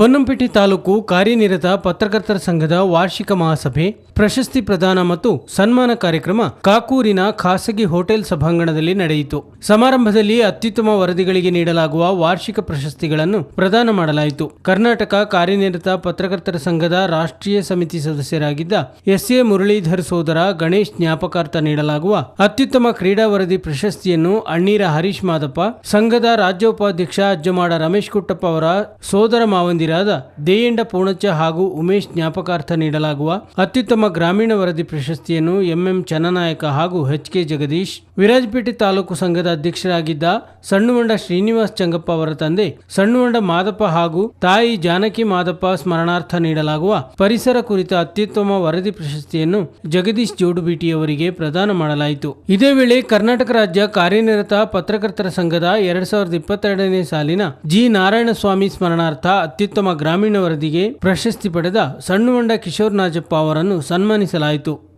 ಪೊನ್ನಂಪೇಟೆ ತಾಲೂಕು ಕಾರ್ಯನಿರತ ಪತ್ರಕರ್ತರ ಸಂಘದ ವಾರ್ಷಿಕ ಮಹಾಸಭೆ, ಪ್ರಶಸ್ತಿ ಪ್ರದಾನ ಮತ್ತು ಸನ್ಮಾನ ಕಾರ್ಯಕ್ರಮ ಕಾಕೂರಿನ ಖಾಸಗಿ ಹೋಟೆಲ್ ಸಭಾಂಗಣದಲ್ಲಿ ನಡೆಯಿತು. ಸಮಾರಂಭದಲ್ಲಿ ಅತ್ಯುತ್ತಮ ವರದಿಗಳಿಗೆ ನೀಡಲಾಗುವ ವಾರ್ಷಿಕ ಪ್ರಶಸ್ತಿಗಳನ್ನು ಪ್ರದಾನ ಮಾಡಲಾಯಿತು. ಕರ್ನಾಟಕ ಕಾರ್ಯನಿರತ ಪತ್ರಕರ್ತರ ಸಂಘದ ರಾಷ್ಟ್ರೀಯ ಸಮಿತಿ ಸದಸ್ಯರಾಗಿದ್ದ ಎಸ್ ಎ ಮುರಳೀಧರ್ ಸೋದರ ಗಣೇಶ್ ಜ್ಞಾಪಕಾರ್ಥ ನೀಡಲಾಗುವ ಅತ್ಯುತ್ತಮ ಕ್ರೀಡಾ ವರದಿ ಪ್ರಶಸ್ತಿಯನ್ನು ಅಣ್ಣೀರ ಹರೀಶ್ ಮಾದಪ್ಪ, ಸಂಘದ ರಾಜ್ಯೋಪಾಧ್ಯಕ್ಷ ಅಜ್ಜಮಾಡ ರಮೇಶ್ ಕುಟ್ಟಪ್ಪ ಅವರ ಸೋದರ ಮಾವಂದಿರಾದ ದೇಯಂಡ ಪೂಣಚ್ಚ ಹಾಗೂ ಉಮೇಶ್ ಜ್ಞಾಪಕಾರ್ಥ ನೀಡಲಾಗುವ ಅತ್ಯುತ್ತಮ ಗ್ರಾಮೀಣ ವರದಿ ಪ್ರಶಸ್ತಿಯನ್ನು ಎಂಎಂ ಚನ್ನನಾಯಕ ಹಾಗೂ ಎಚ್ ಕೆ ಜಗದೀಶ್, ವಿರಾಜಪೇಟೆ ತಾಲೂಕು ಸಂಘದ ಅಧ್ಯಕ್ಷರಾಗಿದ್ದ ಸಣ್ಣುವಂಡ ಶ್ರೀನಿವಾಸ್ ಚಂಗಪ್ಪ ಅವರ ತಂದೆ ಸಣ್ಣುವಂಡ ಮಾದಪ್ಪ ಹಾಗೂ ತಾಯಿ ಜಾನಕಿ ಮಾದಪ್ಪ ಸ್ಮರಣಾರ್ಥ ನೀಡಲಾಗುವ ಪರಿಸರ ಕುರಿತ ಅತ್ಯುತ್ತಮ ವರದಿ ಪ್ರಶಸ್ತಿಯನ್ನು ಜಗದೀಶ್ ಜೋಡುಬೀಟಿ ಅವರಿಗೆ ಪ್ರದಾನ ಮಾಡಲಾಯಿತು. ಇದೇ ವೇಳೆ ಕರ್ನಾಟಕ ರಾಜ್ಯ ಕಾರ್ಯನಿರತ ಪತ್ರಕರ್ತರ ಸಂಘದ ಎರಡ್ ಸಾವಿರದ ಇಪ್ಪತ್ತೆರಡನೇ ಸಾಲಿನ ಜಿ ನಾರಾಯಣಸ್ವಾಮಿ ಸ್ಮರಣಾರ್ಥ ಅತ್ಯುತ್ತಮ ಗ್ರಾಮೀಣ ವರದಿಗೆ ಪ್ರಶಸ್ತಿ ಪಡೆದ ಸಣ್ಣುವಂಡ ಕಿಶೋರ್ ನಾಜಪ್ಪ ಅವರನ್ನು ಸನ್ಮಾನಿಸಲಾಯಿತು.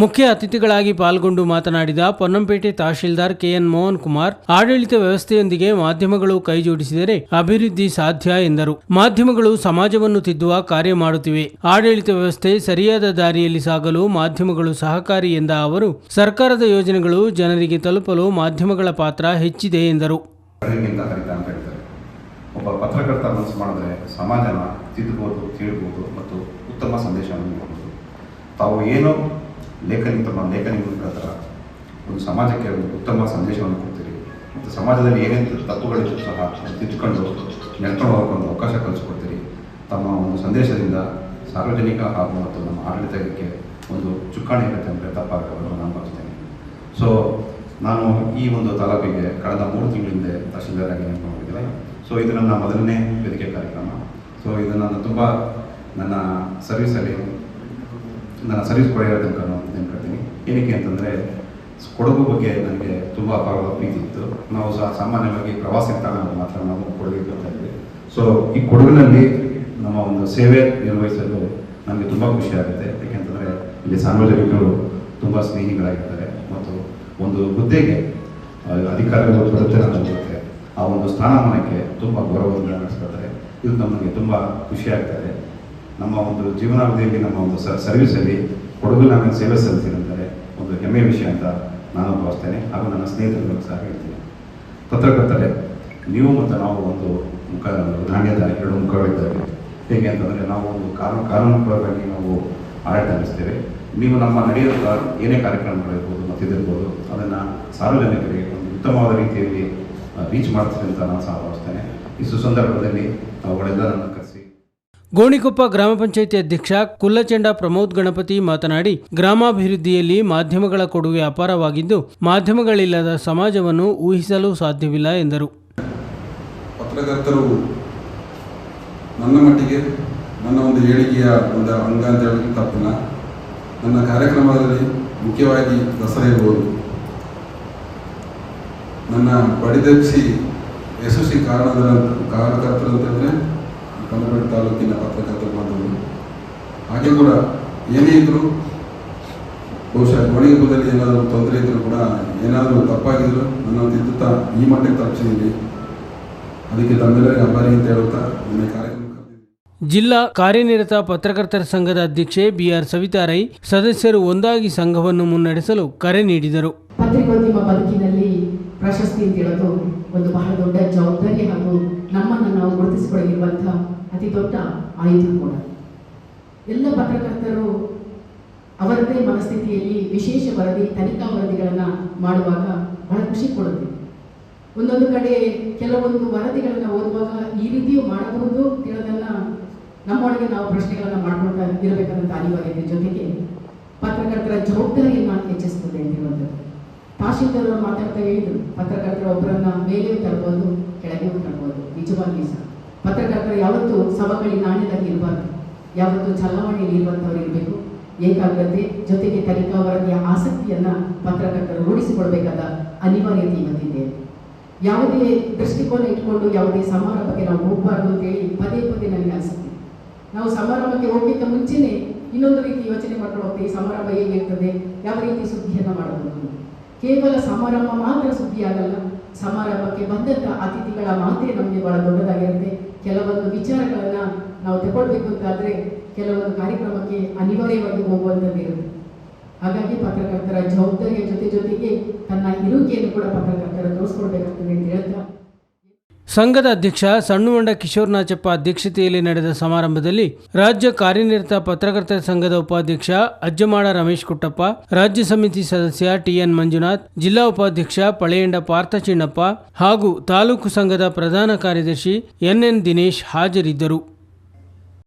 ಮುಖ್ಯ ಅತಿಥಿಗಳಾಗಿ ಪಾಲ್ಗೊಂಡು ಮಾತನಾಡಿದ ಪೊನ್ನಂಪೇಟೆ ತಹಶೀಲ್ದಾರ್ ಕೆಎನ್ ಮೋಹನ್ ಕುಮಾರ್, ಆಡಳಿತ ವ್ಯವಸ್ಥೆಯೊಂದಿಗೆ ಮಾಧ್ಯಮಗಳು ಕೈಜೋಡಿಸಿದರೆ ಅಭಿವೃದ್ಧಿ ಸಾಧ್ಯ ಎಂದರು. ಮಾಧ್ಯಮಗಳು ಸಮಾಜವನ್ನು ತಿದ್ದುವ ಕಾರ್ಯ ಮಾಡುತ್ತಿವೆ. ಆಡಳಿತ ವ್ಯವಸ್ಥೆ ಸರಿಯಾದ ದಾರಿಯಲ್ಲಿ ಸಾಗಲು ಮಾಧ್ಯಮಗಳು ಸಹಕಾರಿ ಎಂದ ಅವರು, ಸರ್ಕಾರದ ಯೋಜನೆಗಳು ಜನರಿಗೆ ತಲುಪಲು ಮಾಧ್ಯಮಗಳ ಪಾತ್ರ ಹೆಚ್ಚಿದೆ ಎಂದರು. ಒಬ್ಬ ಪತ್ರಕರ್ತ ಮನಸ್ಸು ಮಾಡಿದ್ರೆ ಸಮಾಜನ ಮತ್ತು ಉತ್ತಮ ಸಂದೇಶವನ್ನು ತಾವು ಏನು ಲೇಖನಿ ತಮ್ಮ ಲೇಖನಿ ಮುಖಾಂತರ ಒಂದು ಸಮಾಜಕ್ಕೆ ಒಂದು ಉತ್ತಮ ಸಂದೇಶವನ್ನು ಕೊಡ್ತೀರಿ. ಮತ್ತು ಸಮಾಜದಲ್ಲಿ ಏನೇನು ತಪ್ಪುಗಳಿದ್ರು ಸಹ ತಿದ್ದುಕೊಂಡು ನಡ್ಕೊಂಡು ಹೋಗೋಕೆ ಒಂದು ಅವಕಾಶ ಕಲಿಸ್ಕೊಡ್ತೀರಿ. ತಮ್ಮ ಒಂದು ಸಂದೇಶದಿಂದ ಸಾರ್ವಜನಿಕ ಹಾಗೂ ಮತ್ತು ನಮ್ಮ ಆಡಳಿತಕ್ಕೆ ಒಂದು ಚುಕ್ಕಾಣಿ ಇರುತ್ತೆ ಅಂತ ತಪ್ಪಾಗಲ್ಲ ನಾನು ಭಾವಿಸ್ತೇನೆ. ಸೊ ನಾನು ಈ ಒಂದು ತಾಲೂಕಿಗೆ ಕಳೆದ ಮೂರು ತಿಂಗಳ ಹಿಂದೆ ತಹಶೀಲ್ದಾರಾಗಿ ನೇಮಕ ಸೊ ಇದು ನನ್ನ ಮೊದಲನೇ ವೇದಿಕೆ ಕಾರ್ಯಕ್ರಮ. ಸೊ ಇದು ನಾನು ತುಂಬ ನನ್ನ ಸರ್ವಿಸಲ್ಲಿ ನನ್ನ ಸರ್ವಿಸ್ ಕೊಡೋ ತನಕ ನಾನು ನೆನ್ಕೊಳ್ತೀನಿ ಏನಕ್ಕೆ ಅಂತಂದರೆ, ಕೊಡಗು ಬಗ್ಗೆ ನನಗೆ ತುಂಬ ಅಪಾರವಾದ ಪ್ರೀತಿ ಇತ್ತು. ನಾವು ಸಹ ಸಾಮಾನ್ಯವಾಗಿ ಪ್ರವಾಸಿ ತಾಣ ಮಾತ್ರ ನಾವು ಕೊಡಗಿಗೆ ಬರ್ತಾ ಇದ್ವಿ. ಸೊ ಈ ಕೊಡಗಿನಲ್ಲಿ ನಮ್ಮ ಒಂದು ಸೇವೆ ನಿರ್ವಹಿಸಲು ನನಗೆ ತುಂಬ ಖುಷಿ ಆಗುತ್ತೆ. ಯಾಕೆಂತಂದರೆ, ಇಲ್ಲಿ ಸಾರ್ವಜನಿಕರು ತುಂಬ ಸ್ನೇಹಿಗಳಾಗಿರ್ತಾರೆ. ಮತ್ತು ಒಂದು ಹುದ್ದೆಗೆ ಅಧಿಕಾರಿಗಳು ಬರುತ್ತೆ ಆ ಒಂದು ಸ್ಥಾನಮಾನಕ್ಕೆ ತುಂಬ ಗೌರವದಿಂದ ನಡೆಸ್ಕೊಳ್ತಾರೆ ಇದು ನಮಗೆ ತುಂಬ ಖುಷಿ ಆಗ್ತದೆ. ನಮ್ಮ ಒಂದು ಜೀವನಾವಧಿಯಲ್ಲಿ, ನಮ್ಮ ಒಂದು ಸ ಸರ್ವಿಸಲ್ಲಿ ಕೊಡಗು ನಾವೇನು ಸೇವೆ ಸಲ್ಲಿಸಿದಂದರೆ ಒಂದು ಹೆಮ್ಮೆಯ ವಿಷಯ ಅಂತ ನಾನು ಭಾವಿಸ್ತೇನೆ. ಹಾಗೂ ನನ್ನ ಸ್ನೇಹಿತರಿಗೂ ಸಹ ಹೇಳ್ತೀನಿ. ಪತ್ರಕರ್ತರೆ, ನೀವು ಮತ್ತು ನಾವು ಒಂದು ಮುಖ ನಾಣ್ಯದ ಎರಡು ಮುಖಗಳಿದ್ದಾವೆ. ಹೇಗೆ ಅಂತಂದರೆ, ನಾವು ಒಂದು ಕಾನೂನು ಕಾನೂನುಗಳಾಗಿ ನಾವು ಆಡಳಿತ ನಡೆಸ್ತೇವೆ. ನೀವು ನಮ್ಮ ನಡೆಯುವಂಥ ಏನೇ ಕಾರ್ಯಕ್ರಮಗಳಿರ್ಬೋದು ಮತ್ತಿದಿರ್ಬೋದು ಅದನ್ನು ಸಾರ್ವಜನಿಕರಿಗೆ ಒಂದು ಉತ್ತಮವಾದ ರೀತಿಯಲ್ಲಿ ರೀಚ್ ಮಾಡ್ತೀವಿ ಅಂತ ನಾನು ಸಹ ಭಾವಿಸ್ತೇನೆ. ಈ ಸುಸಂದರ್ಭದಲ್ಲಿ ಅವುಗಳೆಲ್ಲರನ್ನು ಕರೆಸಿ ಗೋಣಿಕೊಪ್ಪ ಗ್ರಾಮ ಪಂಚಾಯಿತಿ ಅಧ್ಯಕ್ಷ ಕುಲ್ಲಚೆಂಡ ಪ್ರಮೋದ್ ಗಣಪತಿ ಮಾತನಾಡಿ, ಗ್ರಾಮಾಭಿವೃದ್ಧಿಯಲ್ಲಿ ಮಾಧ್ಯಮಗಳ ಕೊಡುಗೆ ಅಪಾರವಾಗಿದ್ದು, ಮಾಧ್ಯಮಗಳಿಲ್ಲದ ಸಮಾಜವನ್ನು ಊಹಿಸಲು ಸಾಧ್ಯವಿಲ್ಲ ಎಂದರು. ಪತ್ರಕರ್ತರು ನನ್ನ ಮಟ್ಟಿಗೆ ನನ್ನ ಒಂದು ಹೇಳಿಕೆಯ ಒಂದು ಅಂಗ ಅಂತ ಹೇಳಿ ತಪ್ಪಿಲ್ಲ. ನನ್ನ ಕಾರ್ಯಕ್ರಮದಲ್ಲಿ ಮುಖ್ಯವಾಗಿ ದಸರಾ ಇರಬಹುದು ನನ್ನ ಬಡಿದಕ್ಷಿ ಯಶಸ್ವಿ ಕಾರಣದ ಕಾರ್ಯಕರ್ತರು ಅಂತಂದರೆ ಕನ್ನಡ ತಾಲೂಕಿನ ಪತ್ರಕರ್ತರು ಬಂದವರು. ಹಾಗೆ ಕೂಡ ಏನೇ ಇದ್ದರೂ ಬಹುಶಃ ಗೋಣಿಗೊಪ್ಪದಲ್ಲಿ ಏನಾದರೂ ತೊಂದರೆ ಇದ್ದರೂ ಕೂಡ ಏನಾದರೂ ತಪ್ಪಾಗಿದ್ರು ನನ್ನ ತಿದ್ದುತ್ತ ಈ ಮಟ್ಟಕ್ಕೆ ತಪ್ಪಿಸಿದ್ದೀನಿ ಅದಕ್ಕೆ ತಮ್ಮೆಲ್ಲರಿಗೆ ಆಭಾರಿ ಅಂತ ಹೇಳುತ್ತಾ ನನ್ನ ಕಾರ್ಯಕ್ರಮ. ಜಿಲ್ಲಾ ಕಾರ್ಯನಿರತ ಪತ್ರಕರ್ತರ ಸಂಘದ ಅಧ್ಯಕ್ಷೆ ಬಿಆರ್ ಸವಿತಾ ರೈ ಸದಸ್ಯರು ಒಂದಾಗಿ ಸಂಘವನ್ನು ಮುನ್ನಡೆಸಲು ಕರೆ ನೀಡಿದರು. ಪತ್ರಿಕೋದ್ಯಮ ಬದುಕಿನಲ್ಲಿ ಪ್ರಶಸ್ತಿ ಅಂತ ಹೇಳೋದು ಒಂದು ಬಹಳ ದೊಡ್ಡ ಜವಾಬ್ದಾರಿ ಹಾಗೂ ನಮ್ಮನ್ನು ನಾವು ಗುರುತಿಸಿಕೊಳ್ಳಿರುವಂತಹ ಅತಿ ದೊಡ್ಡ ಆಯುಧ ಕೂಡ. ಎಲ್ಲ ಪತ್ರಕರ್ತರು ಅವರದೇ ಮನಸ್ಥಿತಿಯಲ್ಲಿ ವಿಶೇಷ ವರದಿ, ತನಿಖಾ ವರದಿಗಳನ್ನು ಮಾಡುವಾಗ ಬಹಳ ಖುಷಿ ಕೊಡುತ್ತೆ. ಒಂದೊಂದು ಕಡೆ ಕೆಲವೊಂದು ವರದಿಗಳನ್ನು ಓದುವಾಗ ಈ ರೀತಿಯೂ ಮಾಡಬಹುದು ತಿಳೋದನ್ನ ನಮ್ಮೊಳಗೆ ನಾವು ಪ್ರಶ್ನೆಗಳನ್ನು ಮಾಡ್ಕೊಳ್ತಾ ಇರಬೇಕಾದಂಥ ಅನಿವಾರ್ಯತೆ ಜೊತೆಗೆ ಪತ್ರಕರ್ತರ ಜವಾಬ್ದಾರಿಯನ್ನು ಹೆಚ್ಚಿಸ್ತದೆ ಅಂತ ಹೇಳುವಂಥದ್ದು. ತಹಶೀಲ್ದಾರ್ ಮಾತಾಡ್ತಾ ಹೇಳಿದ್ರು, ಪತ್ರಕರ್ತರ ಒಬ್ಬರನ್ನ ಮೇಲೆಯೂ ತರ್ಬೋದು ಕೆಳಗೆಯೂ ತರ್ಬೋದು, ನಿಜವಾಗಿಯೂ ಸಹ. ಪತ್ರಕರ್ತರು ಯಾವತ್ತೂ ಸವಕಳಿ ನಾಣ್ಯದಲ್ಲಿ ಇರಬಾರ್ದು. ಯಾವತ್ತೂ ಚಲಾವಣೆಯಲ್ಲಿ ಇರುವಂಥವ್ರು ಇರಬೇಕು. ಏಕಾಗ್ರತೆ ಜೊತೆಗೆ ತನಿಖಾ ವರದಿಯ ಆಸಕ್ತಿಯನ್ನ ಪತ್ರಕರ್ತರು ರೂಢಿಸಿಕೊಳ್ಬೇಕಾದ ಅನಿವಾರ್ಯತೆ ಇವತ್ತಿದೆ. ಯಾವುದೇ ದೃಷ್ಟಿಕೋನ ಇಟ್ಕೊಂಡು ಯಾವುದೇ ಸಮಾರಂಭಕ್ಕೆ ನಾವು ಹೋಗಬಾರ್ದು ಅಂತೇಳಿ ಪದೇ ಪದೇ ನನಗೆ ಅನಿಸುತ್ತೆ. ನಾವು ಸಮಾರಂಭಕ್ಕೆ ಹೋಗಿದ್ದ ಮುಂಚೆನೆ ಇನ್ನೊಂದು ರೀತಿ ಯೋಚನೆ ಮಾಡ್ಕೊಂಡು ಹೋಗ್ತೀವಿ ಸಮಾರಂಭ ಹೇಗಿರ್ತದೆ ಯಾವ ರೀತಿ ಸುದ್ದಿಯನ್ನು ಮಾಡಬಹುದು ಕೇವಲ ಸಮಾರಂಭ ಮಾತ್ರ ಸುದ್ದಿ ಆಗಲ್ಲ ಸಮಾರಂಭಕ್ಕೆ ಬಂದಂತ ಅತಿಥಿಗಳ ಮಾತೇ ನಮಗೆ ಬಹಳ ದೊಡ್ಡದಾಗಿರುತ್ತೆ. ಕೆಲವೊಂದು ವಿಚಾರಗಳನ್ನ ನಾವು ತಗೊಳ್ಬೇಕು ಅಂತಾದ್ರೆ ಕೆಲವೊಂದು ಕಾರ್ಯಕ್ರಮಕ್ಕೆ ಅನಿವಾರ್ಯವಾಗಿ ಹೋಗುವಂಥದ್ದು ಇರುತ್ತೆ. ಹಾಗಾಗಿ ಪತ್ರಕರ್ತರ ಜವಾಬ್ದಾರಿಯ ಜೊತೆ ಜೊತೆಗೆ ತನ್ನ ಇರುವಿಕೆಯನ್ನು ಕೂಡ ಪತ್ರಕರ್ತರ ತೋರಿಸ್ಕೊಳ್ಬೇಕಾಗ್ತದೆ ಅಂತ ಹೇಳ್ತಾ ಸಂಘದ ಅಧ್ಯಕ್ಷ ಸಣ್ಣುವಂಡ ಕಿಶೋರ್ ನಾಚಪ್ಪ ಅಧ್ಯಕ್ಷತೆಯಲ್ಲಿ ನಡೆದ ಸಮಾರಂಭದಲ್ಲಿ ರಾಜ್ಯ ಕಾರ್ಯನಿರತ ಪತ್ರಕರ್ತರ ಸಂಘದ ಉಪಾಧ್ಯಕ್ಷ ಅಜ್ಜಮಾಡ ರಮೇಶ್ ಕುಟ್ಟಪ್ಪ, ರಾಜ್ಯ ಸಮಿತಿ ಸದಸ್ಯ ಟಿಎನ್ ಮಂಜುನಾಥ್, ಜಿಲ್ಲಾ ಉಪಾಧ್ಯಕ್ಷ ಪಳೆಯಂಡ ಪಾರ್ಥ ಚಿಣ್ಣಪ್ಪ ಹಾಗೂ ತಾಲೂಕು ಸಂಘದ ಪ್ರಧಾನ ಕಾರ್ಯದರ್ಶಿ ಎನ್ಎನ್ ದಿನೇಶ್ ಹಾಜರಿದ್ದರು.